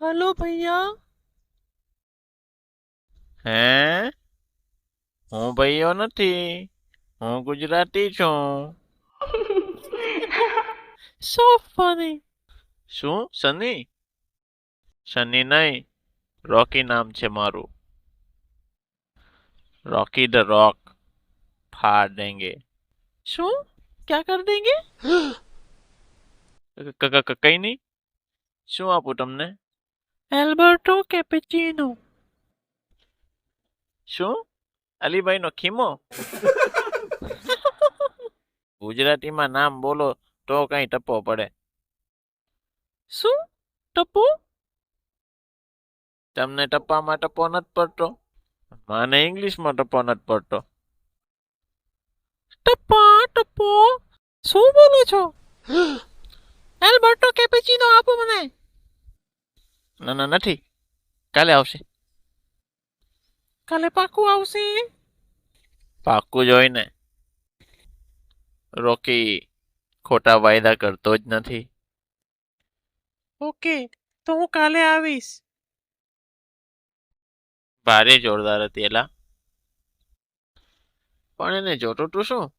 Hello ભૈયા હે હું ભાઈઓ નથી હું ગુજરાતી છું સો ફની શું સની સની નહીં રોકી નામ છે મારું રોકી ધ રોક ફાડ દેંગે શું ક્યાં કર દેંગે ક- ક- ક- કઈ નહીં શું આપું તમને એલ્બર્ટો કેપેચીનો શું અલીભાઈનો ખીમો ગુજરાતીમાં નામ બોલો તો કઈ ટપો પડે શું ટપો તમને ટપ્પામાં ટપો નથી પડતો મને ઇંગ્લિશમાં ટપો નથી પડતો ટપ્પા ટપ્પો શું બોલો છો એલ્બર્ટો કેપેચીનો આપો મને ના ના નથી. કાલે આવશે. કાલે પાકું આવશે? પાક્કું જોઈને રોકી ખોટા વાયદા કરતો જ નથી. ઓકે તો હું કાલે આવીશ. ભારે જોરદાર હતી એલા. પણ એને જોતો તું શું?